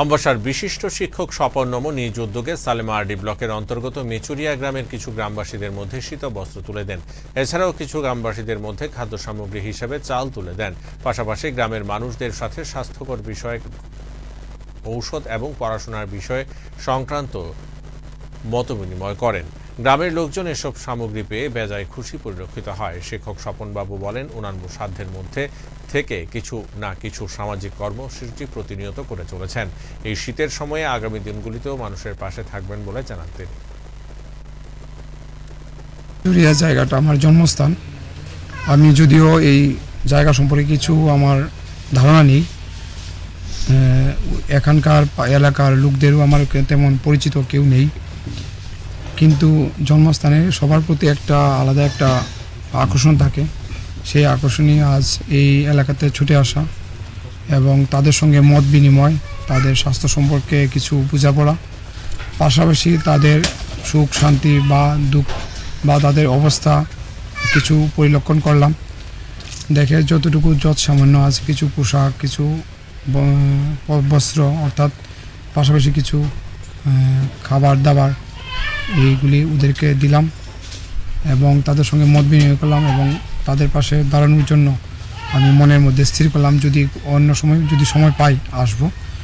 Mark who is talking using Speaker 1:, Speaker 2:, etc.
Speaker 1: আমবাসার বিশিষ্ট শিক্ষক স্বপন নিজ উদ্যোগে সালেমা আরডি ব্লকের অন্তর্গত মেচুরিয়া গ্রামের কিছু গ্রামবাসীদের মধ্যে শীত বস্ত্র তুলে দেন। এছাড়াও কিছু গ্রামবাসীদের মধ্যে খাদ্য সামগ্রী হিসেবে চাল তুলে দেন। পাশাপাশি গ্রামের মানুষদের সাথে স্বাস্থ্যকর বিষয়ে, ঔষধ এবং পড়াশোনার বিষয়ে সংক্রান্ত মতবিনিময় করেন। গ্রামের লোকজন এসব সামগ্রী পেয়ে বেজায় খুশি পরিলক্ষিত হয়। শিক্ষক স্বপনবাবু বলেন, অন্যান্য সাধ্যের মধ্যে থেকে কিছু না কিছু সামাজিক কর্মসূচি প্রতিনিয়ত করে চলেছেন। এই শীতের সময়ে আগামী দিনগুলিতেও মানুষের পাশে থাকবেন বলে জানান তিনি।
Speaker 2: ভিক্টোরিয়া জায়গাটা আমার জন্মস্থান। আমি যদিও এই জায়গা সম্পর্কে কিছু আমার ধারণা নেই। এখানকার এলাকার লোকদেরও আমার তেমন পরিচিত কেউ নেই। কিন্তু জন্মস্থানে সবার প্রতি একটা আলাদা একটা আকর্ষণ থাকে। সেই আকর্ষণই আজ এই এলাকাতে ছুটে আসা এবং তাদের সঙ্গে মত বিনিময়, তাদের স্বাস্থ্য সম্পর্কে কিছু বোঝাপড়া, পাশাপাশি তাদের সুখ, শান্তি বা দুঃখ বা তাদের অবস্থা কিছু পরিলক্ষণ করলাম। দেখে যতটুকু যত সামান্য আছে কিছু পোশাক, কিছু বস্ত্র অর্থাৎ পাশাপাশি কিছু খাবার দাবার এইগুলি ওদেরকে দিলাম এবং তাদের সঙ্গে মত বিনিময় করলাম এবং তাদের পাশে দাঁড়ানোর জন্য আমি মনের মধ্যে স্থির করলাম, যদি অন্য সময়, যদি সময় পাই, আসব।